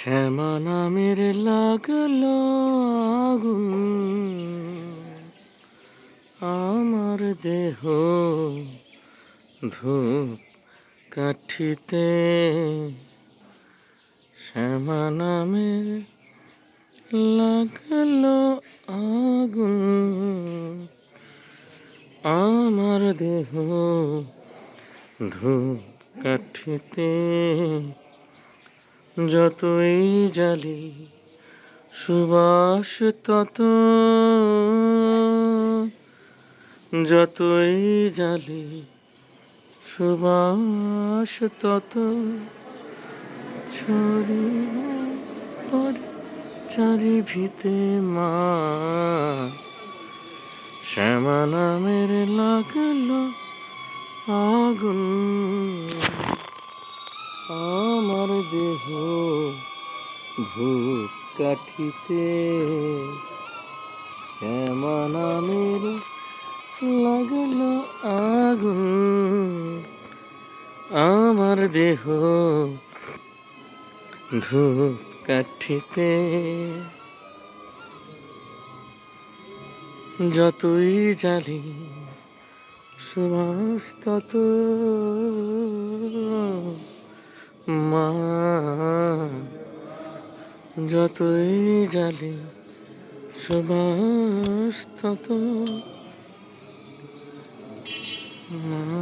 শ্যামা নামের লাগল আগুন। আমার দেহ ধূপ কাঠিতে। শ্যামা নামের লাগল আগুন। আমার দেহ ধূপ কাঠিতে। যতই জালি সুবাস তত, যতই জালি সুবাস তত, ছড়িয়ে পড়ে চারি ভিতে মা। শ্যামা নামের লাগল আগুন আমার দেহ ভূত কাঠিতে। শ্যামা নামের লাগল আগুন। আমার দেহ ধূপ কাঠিতে। যতই জালি সুবাস তত মা যতই জালি সুবাস তত। মা